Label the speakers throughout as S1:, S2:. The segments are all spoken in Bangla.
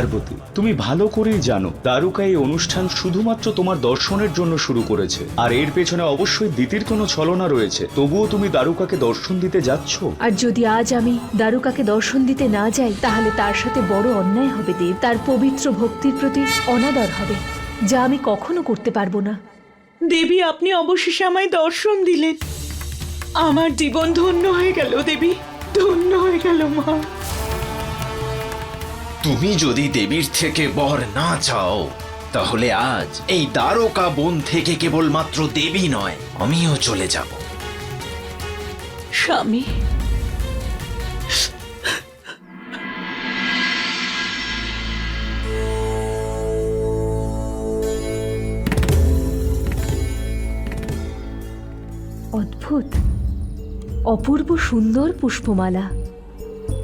S1: পার্বতী তুমি ভালো করেই জানো দারুকা এই অনুষ্ঠান শুধুমাত্র তোমার দর্শনের জন্য শুরু করেছে। আর এর পেছনে অবশ্যই দিতির কোনো ছলনা রয়েছে। তবুও তুমি দারুকাকে দর্শন দিতে যাচ্ছ?
S2: আর যদি আজ আমি দারুকাকে দর্শন দিতে না যাই তাহলে তার সাথে বড় অন্যায় হবে দেব। তার পবিত্র ভক্তির প্রতি অনাদর হবে যা আমি কখনো করতে পারব না।
S3: দেবী আপনি অবশেষে আমায় দর্শন দিলেন। আমার জীবন ধন্য হয়ে গেল দেবী। ধন্য হয়ে গেল মা।
S4: তুমি যদি দেবীর থেকে বর না চাও, তাহলে আজ এই দ্বারকা বন থেকে কেবলমাত্র দেবী নয়, আমিও চলে যাব।
S3: স্বামী।
S2: অদ্ভুত। অপূর্ব সুন্দর পুষ্পমালা।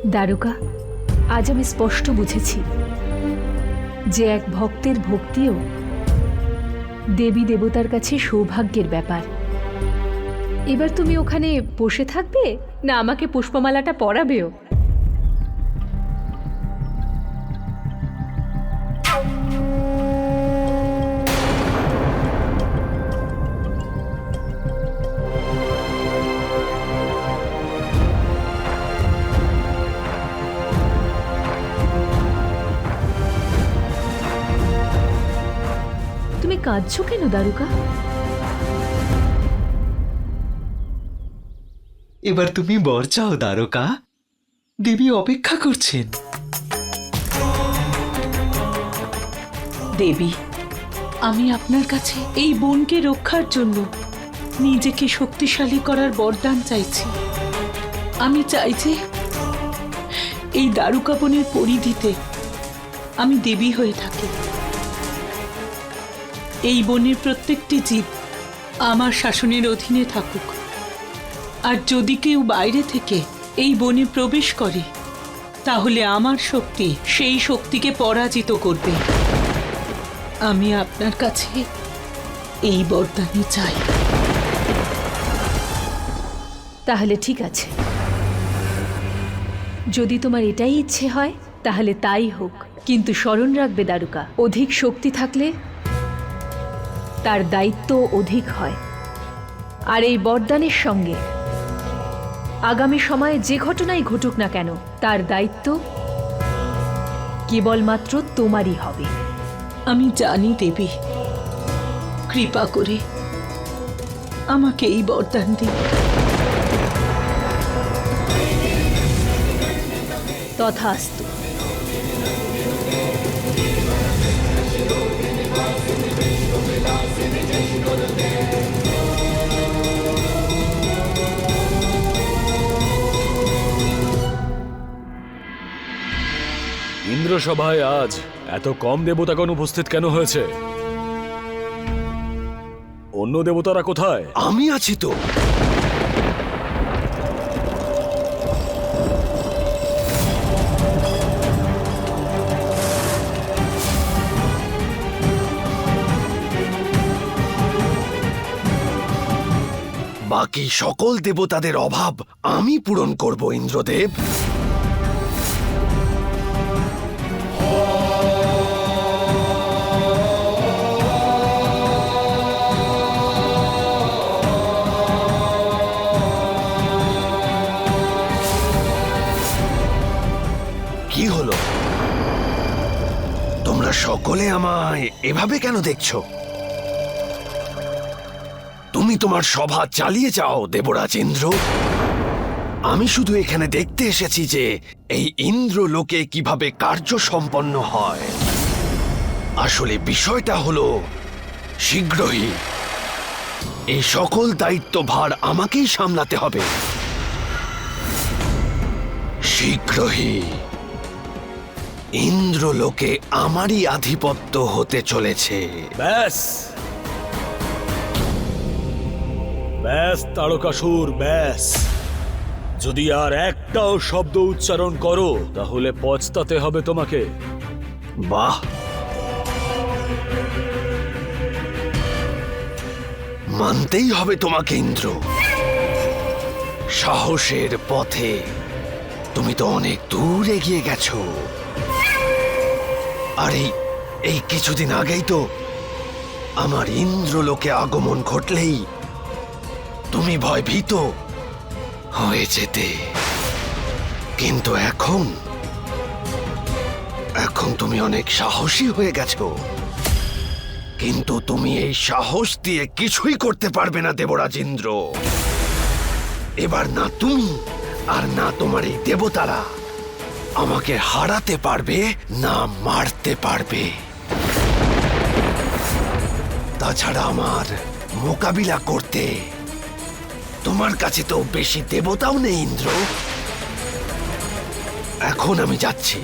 S2: দারুকা আজ আমি স্পষ্ট বুঝেছি যে এক ভক্তের ভক্তিও দেবী দেবতার কাছে সৌভাগ্যের ব্যাপার। এবার তুমি ওখানে বসে থাকবে না আমাকে পুষ্পমালাটা পরাবেও? কাঁদছো কেন দারুকা?
S5: এবার তুমি বর চাও দ্বারকা দেবী অপেক্ষা করছেন।
S3: দেবী আমি আপনার কাছে এই বোনকে রক্ষার জন্য নিজেকে শক্তিশালী করার বরদান চাইছি। আমি চাই যে এই দারুকা বনের পরিধিতে আমি দেবী হয়ে থাকি। এই বনের প্রত্যেকটি জীব আমার শাসনের অধীনে থাকুক। আর যদি কেউ বাইরে থেকে এই বনে প্রবেশ করে, তাহলে আমার শক্তি সেই শক্তিকে পরাজিত করবে। আমি আপনার কাছে এই বরদানই চাই।
S2: তাহলে ঠিক আছে। যদি তোমার এটাই ইচ্ছে হয়, তাহলে তাই হোক। কিন্তু স্মরণ রাখবে, দারুকা। অধিক শক্তি থাকলে তার দায়িত্ব অধিক হয়। আর এই বরদানের সঙ্গে আগামী সময়ে যে ঘটনাই ঘটুক না কেন তার দায়িত্ব কেবলমাত্র তোমারই হবে।
S3: আমি জানি দেবী। কৃপা করে আমাকে এই বরদান দিন।
S2: তথাস্তু।
S6: ইন্দ্রসভায় আজ এত কম দেবতাগণ উপস্থিত কেন হয়েছে? অন্য দেবতারা কোথায়?
S7: আমি আছি তো। বাকি সকল দেবতাদের অভাব আমি পূরণ করব, ইন্দ্রদেব? কি হলো? তোমরা সকলে আমায় এভাবে কেন দেখছ? তুমি তোমার সভা চালিয়ে যাও দেবরাজ ইন্দ্র আমি শুধু এখানে দেখতে এসেছি যে এই ইন্দ্র লোকে কীভাবে কার্য সম্পন্ন হয়। আসলে বিষয়টা হলো, শীঘ্রই এই সকল দায়িত্বভার আমাকেই সামলাতে হবে। শীঘ্রই ইন্দ্রলোকে আমারই আধিপত্য হতে চলেছে।
S6: ব্যাস। ব্যাস, তারকাসুর, ব্যাস। যদি আর একটাও শব্দ উচ্চারণ করো, তাহলে পচতাতে হবে তোমাকে।
S7: বাহ। মানতেই হবে তোমাকে, ইন্দ্র। সাহসের পথে তুমি তো অনেক দূর এগিয়ে গেছো। আর এই এই কিছুদিন আগেই তো আমার ইন্দ্রলোকে আগমন ঘটলেই তুমি ভয়ভীত হয়ে যেতে। কিন্তু এখন এখন তুমি অনেক সাহসী হয়ে গেছো। কিন্তু তুমি এই সাহস দিয়ে কিছুই করতে পারবে না দেবরাজ ইন্দ্র এবার না তুমি আর না তোমার এই দেবতারা আমাকে হারাতে পারবে, না মারতে পারবে। তাছাড়া আমার মোকাবিলা করতে তোমার কাছে তো বেশি দেবতাও নেই, ইন্দ্র। এখন আমি যাচ্ছি।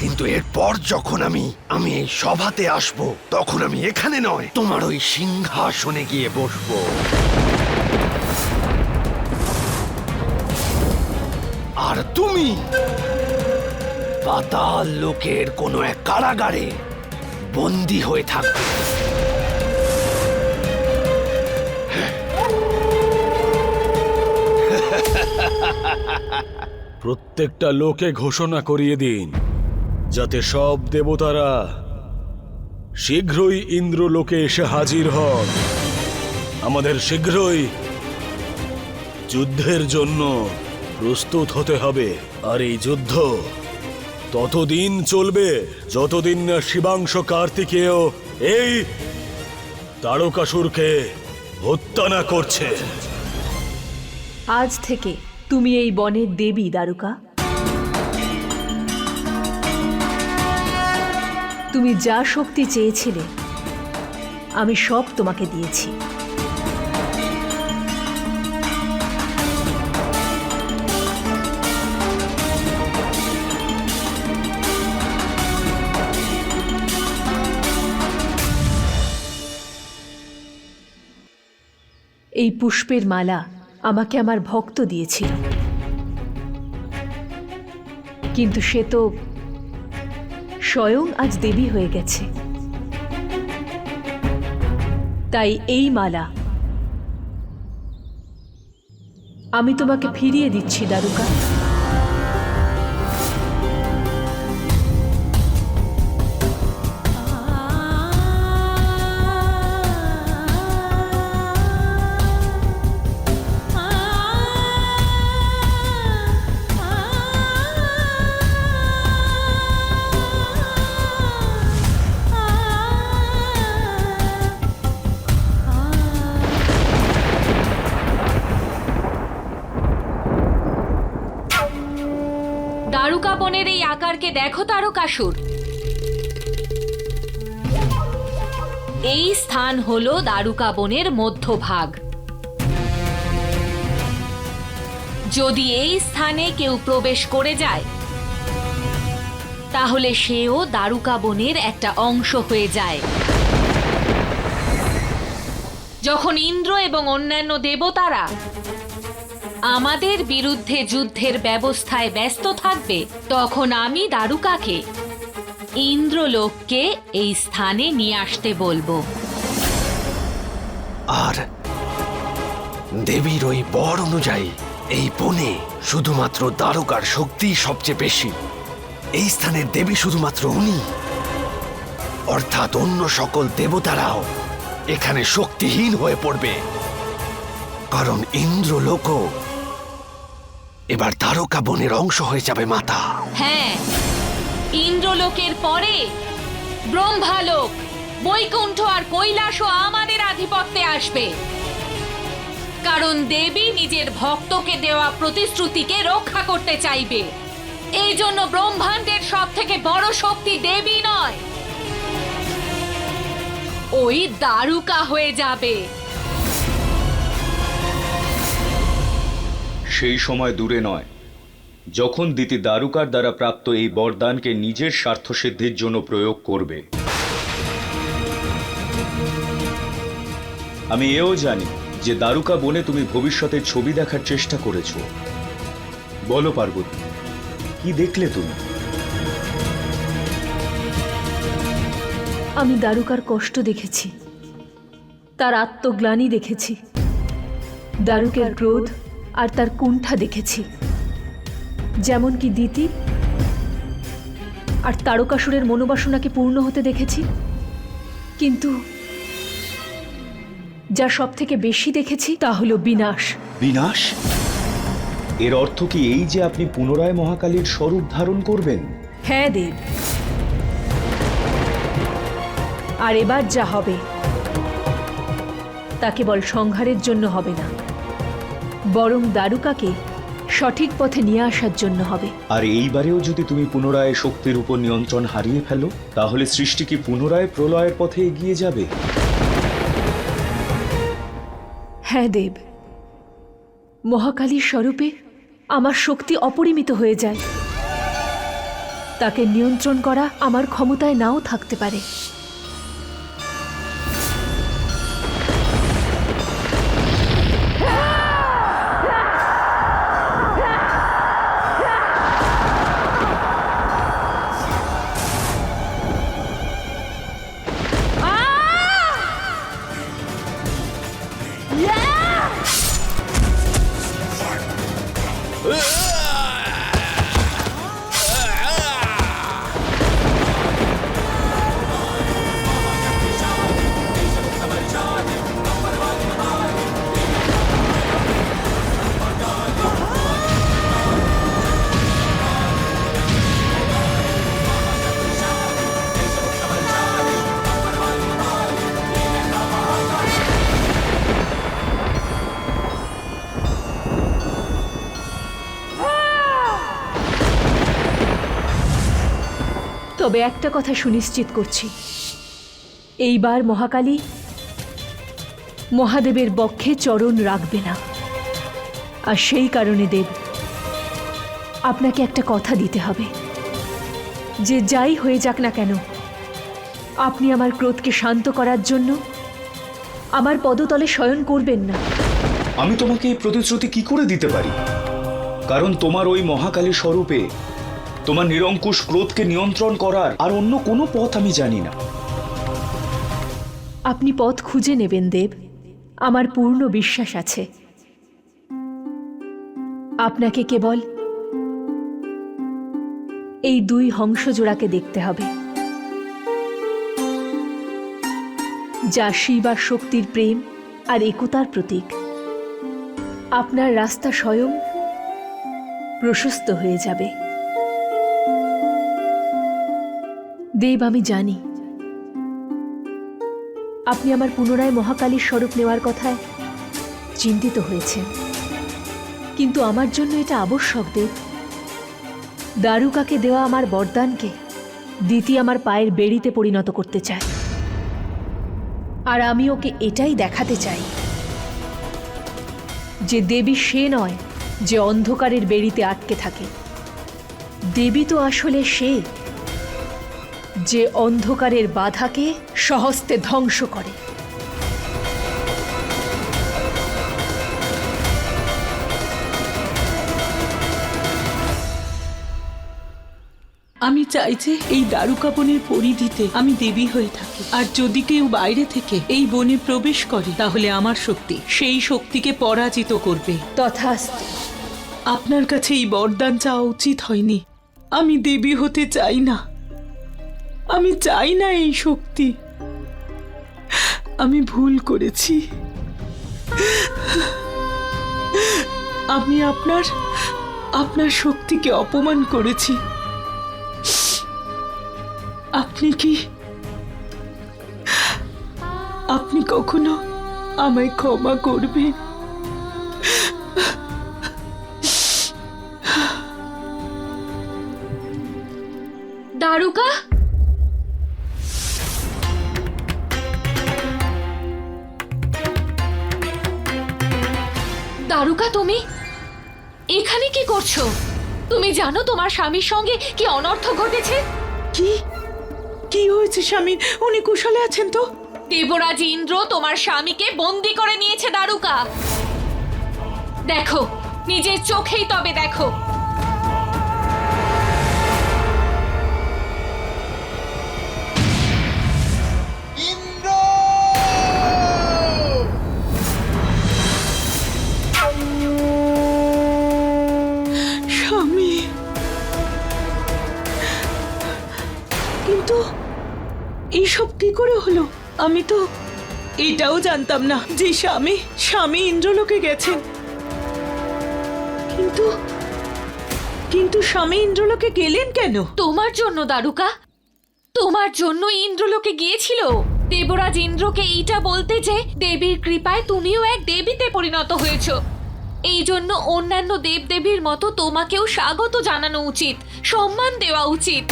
S7: কিন্তু এরপর যখন আমি আমি এই সভাতে আসব, তখন আমি এখানে নয়, তোমার ওই সিংহাসনে গিয়ে বসবো। আর তুমি, পাতাল লোকের কোনো এক কারাগারে বন্দী হয়ে থাকবে।
S6: প্রত্যেকটা লোকে ঘোষণা করিয়ে দিন, যাতে সব দেবতারা শীঘ্রই ইন্দ্রলোকে এসে হাজির হন। আমাদের শীঘ্রই যুদ্ধের জন্য প্রস্তুত হতে হবে, আর এই যুদ্ধ ততদিন চলবে যতদিন না শিবাংশ কার্তিকেয় এই তারকাসুরকে হত্যা না করছে।
S2: আজ থেকে তুমি এই বনের দেবী দারুকা তুমি যা শক্তি চেয়েছিলে, আমি সব তোমাকে দিয়েছি। এই পুষ্পের মালা আমাকে আমার ভক্ত দিয়েছিল। কিন্তু সে তো স্বয়ং আজ দেবী হয়ে গেছে। তাই এই মালা আমি তোমাকে ফিরিয়ে দিচ্ছি, দারুকা।
S8: আকারকে দেখো তারকাসুর। এই স্থান হলো দারুকা বনের মধ্যভাগ। যদি এই স্থানে কেউ প্রবেশ করে যায়, তাহলে সেও দারুকা বনের একটা অংশ হয়ে যায়। যখন ইন্দ্র এবং অন্যান্য দেবতারা আমাদের বিরুদ্ধে যুদ্ধের ব্যবস্থায় ব্যস্ত থাকবে, তখন আমি দারুকাকে, ইন্দ্রলোককে এই স্থানে নিয়ে আসতে বলব।
S7: আর দেবীর ওই বর অনুযায়ী এই বনে শুধুমাত্র দ্বারকার শক্তি সবচেয়ে বেশি। এই স্থানের দেবী শুধুমাত্র উনি। অর্থাৎ অন্য সকল দেবতারাও এখানে শক্তিহীন হয়ে পড়বে। কারণ ইন্দ্রলোকও এবার দ্বারকা বনের অংশ হয়ে যাবে মাতা।
S8: হ্যাঁ ইন্দ্রলোকের পরে ব্রহ্মালোক, বৈকুণ্ঠ আর কৈলাসও আমাদের আধিপত্যে আসবে। কারণ দেবী নিজের ভক্তকে দেওয়া প্রতিশ্রুতিকে রক্ষা করতে চাইবে। এই জন্য ব্রহ্মাণ্ডের সব থেকে বড় শক্তি দেবী নয়। ওই দারুকা হয়ে যাবে।
S1: সেই সময় দূরে নয়। যখন দিতি দারুকার দ্বারা প্রাপ্ত এই বরদানকে নিজের স্বার্থসিদ্ধির জন্য প্রয়োগ করবে। আমি এও জানি যে দারুকা বনে তুমি ভবিষ্যতের ছবি দেখার চেষ্টা করেছ। বলো পার্বতী কি দেখলে তুমি?
S2: আমি দারুকার কষ্ট দেখেছি। তার আত্মগ্লানি দেখেছি। দারুকের ক্রোধ আর তার কুণ্ঠা দেখেছি। যেমন কি দিতি আর তারকাসুরের মনোবাসনাকে পূর্ণ হতে দেখেছি। কিন্তু যা সব থেকে বেশি দেখেছি তা হলো বিনাশ।
S1: বিনাশ? এর অর্থ কি এই যে আপনি পুনরায় মহাকালীর স্বরূপ ধারণ করবেন?
S2: হ্যাঁ দেব। আর এবার যা হবে তা কেবল সংহারের জন্য হবে না। বরং দারুকাকে সঠিক পথে নিয়ে আসার জন্য হবে।
S1: আর এইবারেও যদি তুমি পুনরায় শক্তির উপর নিয়ন্ত্রণ হারিয়ে ফেলো তাহলে সৃষ্টি কি পুনরায় প্রলয়ের পথে এগিয়ে যাবে?
S2: হ্যাঁ দেব। মহাকালীর স্বরূপে আমার শক্তি অপরিমিত হয়ে যায়। তাকে নিয়ন্ত্রণ করা আমার ক্ষমতায় নাও থাকতে পারে। তবে একটা কথা সুনিশ্চিত করছি। এইবার মহাকালী মহাদেবের বক্ষে চরণ রাখবে না। আর সেই কারণে দেব, আপনাকে একটা কথা দিতে হবে। যে যাই হয়ে যাক না কেন, আপনি আমার ক্রোধকে শান্ত করার জন্য আমার পদতলে শয়ন করবেন না।
S1: আমি তোমাকে এই প্রতিশ্রুতি কি করে দিতে পারি? কারণ তোমার ওই মহাকালী স্বরূপে তোমার নিরঙ্কুশ ক্রোধকে নিয়ন্ত্রণ করার আর অন্য কোনো পথ আমি জানি না।
S2: আপনি পথ খুঁজে নেবেন, দেব। আমার পূর্ণ বিশ্বাস আছে। আপনাকে কেবল এই দুই হংসজোড়াকে দেখতে হবে, যা শিব আর শক্তির প্রেম আর একতার প্রতীক। আপনার রাস্তা স্বয়ং প্রশস্ত হয়ে যাবে। দেব, আমি জানি। আপনি আমার পুনরায় মহাকালীর স্বরূপ নেওয়ার কথায় চিন্তিত হয়েছেন। কিন্তু আমার জন্য এটা আবশ্যক, দেব। দারুকাকে দেওয়া আমার বরদানকে দিতি আমার পায়ের বেড়িতে পরিণত করতে চায়। আর আমি ওকে এটাই দেখাতে চাই যে দেবী সে নয় যে অন্ধকারের বেড়িতে আটকে থাকে। দেবী তো আসলে সে। যে অন্ধকারের বাধাকে সহস্তে ধ্বংস করে।
S3: আমি চাই যে এই দারুকা বনের পরিধিতে আমি দেবী হয়ে থাকি। আর যদি কেউ বাইরে থেকে এই বনে প্রবেশ করে তাহলে আমার শক্তি সেই শক্তিকে পরাজিত করবে।
S2: তথাস্ত।
S3: আপনার কাছে এই বরদান চাওয়া উচিত হয়নি। আমি দেবী হতে চাই না। আমি চাই না এই শক্তি। আমি ভুল করেছি। আমি আপনার আপনার শক্তিকে অপমান করেছি। আপনি কি, আপনি কখনো আমায় ক্ষমা করবেন?
S8: দারুকা? দারুকা তুমি? এখানে কি করছ? তুমি জানো তোমার স্বামীর সঙ্গে কি অনর্থ ঘটেছে?
S3: কি? কি হয়েছে স্বামী? উনি কুশলে আছেন তো?
S8: দেবরাজ ইন্দ্র তোমার স্বামীকে বন্দি করে নিয়েছে দারুকা দেখো নিজের চোখেই তবে দেখো।
S3: আমি তো এটাও জানতাম না যে স্বামী স্বামী ইন্দ্রলোকে গেছেন কিন্তু কিন্তু স্বামী ইন্দ্রলোকে গেলেন কেন?
S8: তোমার জন্য, দারুকা। তোমার জন্য ইন্দ্রলোকে গিয়েছিল। দেবরাজ ইন্দ্রকে এইটা বলতে যে, দেবীর কৃপায় তুমিও এক দেবীতে পরিণত হয়েছো। এই জন্য অন্যান্য দেবদেবীর মতো তোমাকেও স্বাগত জানানো উচিত, সম্মান দেওয়া উচিত।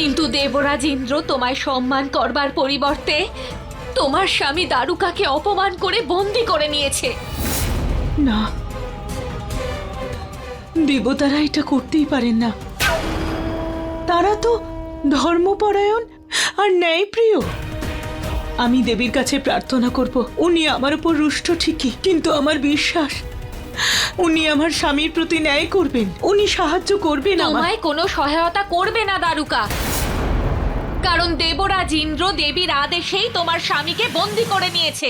S8: কিন্তু দেবরাজ ইন্দ্র তোমায় সম্মান করবার পরিবর্তে তোমার স্বামী দারুকাকে অপমান করে বন্দি করে নিয়েছে।
S3: না। দেবতারা এটা করতেই পারেন না। তারা তো ধর্মপরায়ণ আর ন্যায়প্রিয়। আমি দেবীর কাছে প্রার্থনা করব, উনি আমার উপর রুষ্ট ঠিকই, কিন্তু আমার বিশ্বাস উনি আমার স্বামীর প্রতি ন্যায় করবেন। উনি সাহায্য করবেন
S8: আমায় কোনো সহায়তা করবে না, দারুকা। কারণ দেবরাজ ইন্দ্র দেবীর আদেশেই তোমার স্বামীকে বন্দি করে নিয়েছে।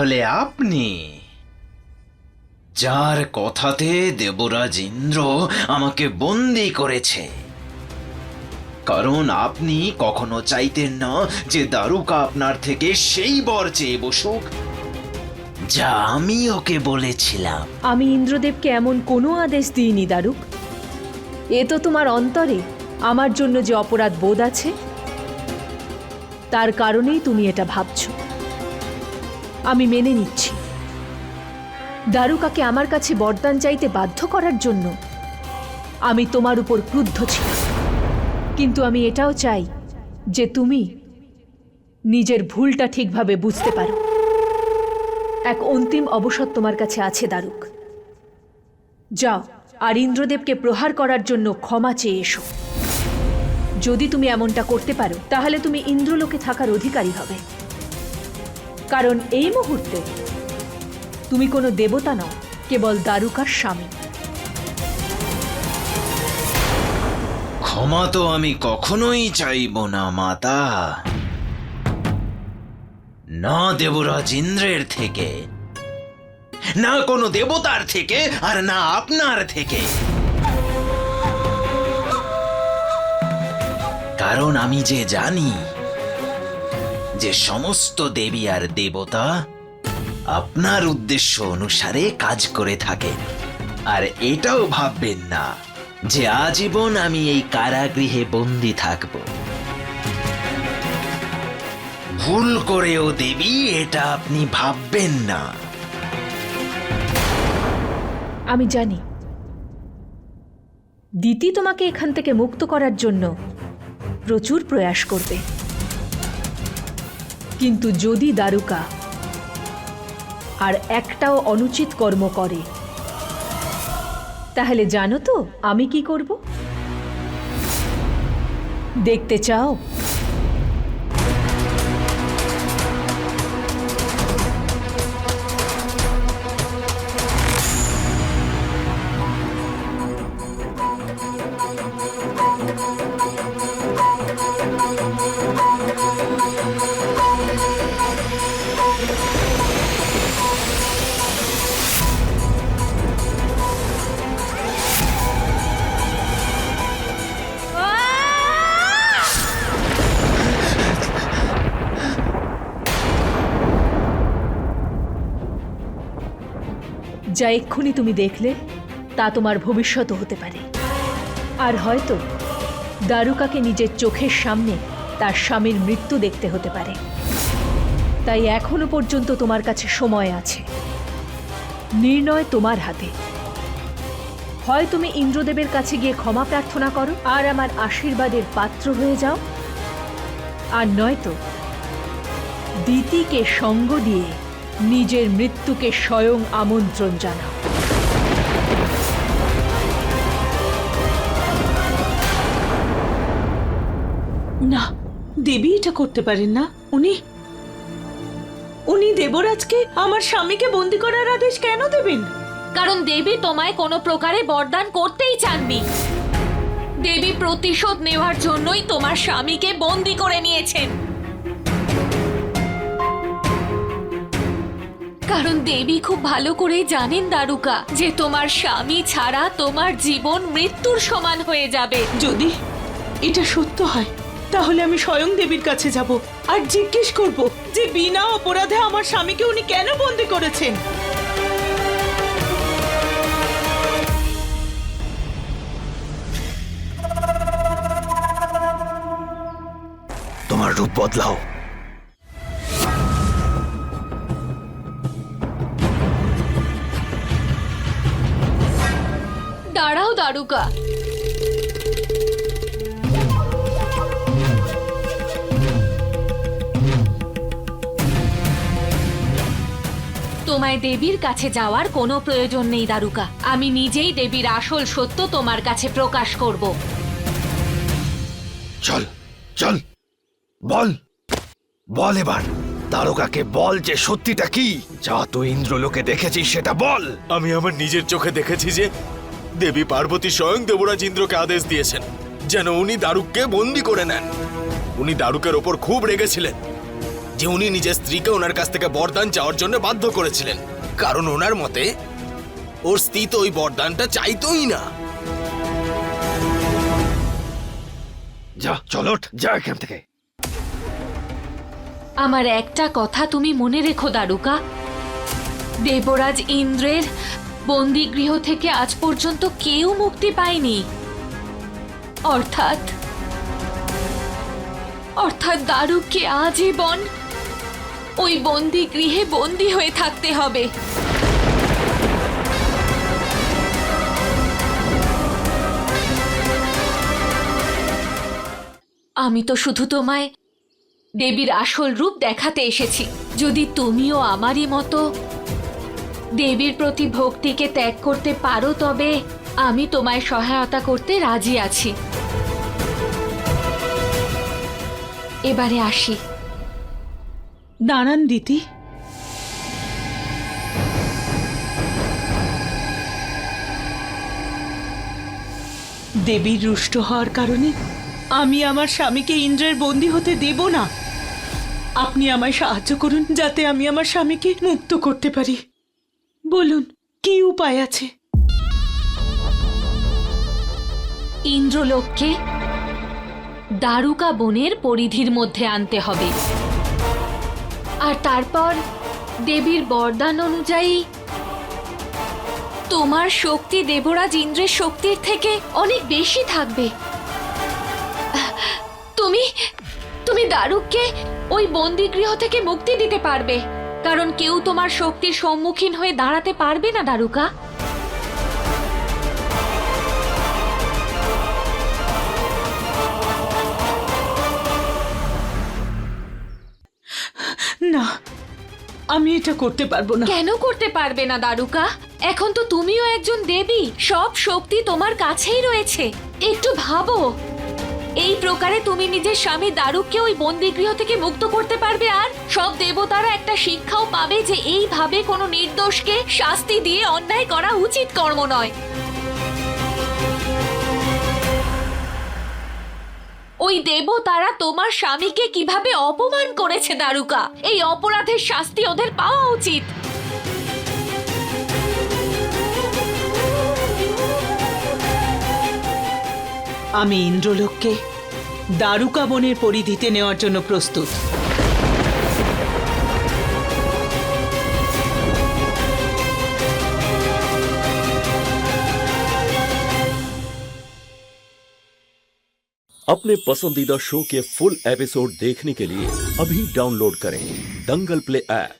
S4: তাহলে আপনি? যার কথাতে দেবরাজ ইন্দ্র আমাকে বন্দি করেছে। কারণ আপনি কখনো চাইতেন না যে দারুকা আপনার থেকে সেই বর চেয়ে বসুক। যা আমি ওকে বলেছিলাম।
S2: আমি ইন্দ্রদেবকে এমন কোনো আদেশ দিইনি, দারুক। এ তো তোমার অন্তরে। আমার জন্য যে অপরাধ বোধ আছে, তার কারণেই তুমি এটা ভাবছ। আমি মেনে নিচ্ছি। দারুকাকে আমার কাছে বরদান চাইতে বাধ্য করার জন্য আমি তোমার উপর ক্রুদ্ধ ছিলাম। কিন্তু আমি এটাও চাই যে তুমি নিজের ভুলটা ঠিকভাবে বুঝতে পারো। এক অন্তিম অবসর তোমার কাছে আছে, দারুক। যাও, আর ইন্দ্রদেবকে প্রহার করার জন্য ক্ষমা চেয়ে এসো। যদি তুমি এমনটা করতে পারো, তাহলে তুমি ইন্দ্রলোকে থাকার অধিকারী হবে। কারণ এই মুহূর্তে তুমি কোনো দেবতা নও, কেবল দারুকার স্বামী।
S4: ক্ষমা তো আমি কখনোই চাইব না, মাতা। না দেবরাজ ইন্দ্রের থেকে, না কোনো দেবতার থেকে, আর না আপনার থেকে। কারণ আমি যে জানি যে সমস্ত দেবী আর দেবতা আপনার উদ্দেশ্য অনুসারে কাজ করে থাকেন। আর এটাও ভাববেন না যে আজীবন আমি এই কারাগৃহে বন্দি থাকব। ভুল করেও দেবী, এটা আপনি ভাববেন না।
S2: আমি জানি। দিতি তোমাকে এখান থেকে মুক্ত করার জন্য প্রচুর প্রয়াস করবে। কিন্তু যদি দারুকা। আর একটাও অনুচিত কর্ম করে। তাহলে জানো তো, আমি কি করব? দেখতে চাও? যা এক্ষুনি তুমি দেখলে, তা তোমার ভবিষ্যৎ হতে পারে। আর হয়তো দারুকাকে নিজের চোখের সামনে তার স্বামীর মৃত্যু দেখতে হতে পারে। তাই এখনও পর্যন্ত তোমার কাছে সময় আছে। নির্ণয় তোমার হাতে। হয় তুমি ইন্দ্রদেবের কাছে গিয়ে ক্ষমা প্রার্থনা করো, আর আমার আশীর্বাদের পাত্র হয়ে যাও। আর নয়তো দিতিকে সঙ্গ দিয়ে নিজের মৃত্যুকে স্বয়ং আমন্ত্রণ জানাও।
S3: না দেবী এটা করতে পারেন না। উনি উনি দেবরাজকে আমার স্বামীকে বন্দি করার আদেশ কেন দেবেন?
S8: কারণ দেবী তোমায় কোনো প্রকারে বরদান করতেই চাননি। দেবী প্রতিশোধ নেওয়ার জন্যই তোমার স্বামীকে বন্দি করে নিয়েছেন। কারণ দেবী খুব ভালো করেই জানেন দারুকা যে তোমার স্বামী ছাড়া তোমার জীবন মৃত্যুর সমান হয়ে যাবে।
S3: যদি এটা সত্য হয় তাহলে আমি স্বয়ং দেবীর কাছে যাব আর জিজ্ঞেস করব যে বিনা অপরাধে আমার স্বামীকে উনি কেন বন্দি করেছেন।
S7: তোমার রূপ বদলাও।
S8: দারুকা তোমায় দেবীর কাছে যাওয়ার কোনো প্রয়োজন নেই দারুকা আমি নিজেই দেবীর আসল সত্য তোমার কাছে প্রকাশ করব।
S7: চল চল। বল। বল এবার। তারকাকে বল যে সত্যিটা কি। যা তুই ইন্দ্রলোকে দেখেছিস সেটা বল।
S6: আমি আমার নিজের চোখে দেখেছি যে দেবী পার্বতী স্বয়ং দেবরাজ ইন্দ্রকে আদেশ দিয়েছেন যেন উনি দারুককে বন্দি করে নেন। উনি দারুকের ওপর খুব রেগেছিলেন। যে উনি নিজের স্ত্রীকে ওনার কাছ থেকে বরদান চাওয়ার জন্য বাধ্য করেছিলেন। কারণ ওনার মতে ওর স্ত্রী তো ওই বরদানটা চাইতোই না।
S7: যা চলট যা এখান থেকে।
S8: আমার একটা কথা তুমি মনে রেখো দারুকা। দেবরাজ ইন্দ্রের বন্দিগৃহ থেকে আজ পর্যন্ত কেউ মুক্তি পায়নি। অর্থাৎ অর্থাৎ দারুককে আজীবন ওই বন্দি গৃহে বন্দি হয়ে থাকতে হবে। আমি তো শুধু তোমায় দেবীর আসল রূপ দেখাতে এসেছি। যদি তুমিও আমারই মতো দেবীর প্রতি ভক্তিকে ত্যাগ করতে পারো, তবে আমি তোমায় সহায়তা করতে রাজি আছি। এবারে আসি।
S3: দাঁড়ান দিতি দেবীর রুষ্ট হওয়ার কারণে আমি আমার স্বামীকে ইন্দ্রের বন্দি হতে দেব না। আপনি আমায় সাহায্য করুন, যাতে আমি আমার স্বামীকে মুক্ত করতে পারি। বলুন, কি উপায় আছে?
S8: ইন্দ্রলোককে দারুকা বনের পরিধির মধ্যে আনতে হবে। আর তারপর দেবীর বরদান অনুযায়ী তোমার শক্তি দেবরাজ ইন্দ্রের শক্তির থেকে অনেক বেশি থাকবে। তুমি তুমি দারুককে ওই বন্দিগৃহ থেকে মুক্তি দিতে পারবে। কারণ কেউ তোমার শক্তির সম্মুখীন হয়ে দাঁড়াতে পারবে না দারুকা।
S3: না আমি এটা করতে পারব না।
S8: কেন করতে পারবে না দারুকা? এখন তো তুমিও একজন দেবী সব শক্তি তোমার কাছেই রয়েছে। একটু ভাবো। এই প্রকারে তুমি নিজের স্বামী দারুককে ওই বন্দিগৃহ থেকে মুক্ত করতে পারবে আর সব দেবতারা একটা শিক্ষাও পাবে যে এইভাবে কোনো নির্দোষকে শাস্তি দিয়ে অন্যায় করা উচিত কর্ম নয়। ওই দেবতারা তোমার স্বামীকে কীভাবে অপমান করেছে দারুকা? এই অপরাধের শাস্তি ওদের পাওয়া উচিত।
S3: আমি ইন্দ্রলোককে দারুকা বনের পরিধিতে নেওয়ার জন্য প্রস্তুত
S9: अपने पसंदीदा शो के फुल एपिसोड देखने के लिए अभी डाउनलोड करें दंगल प्ले ऐप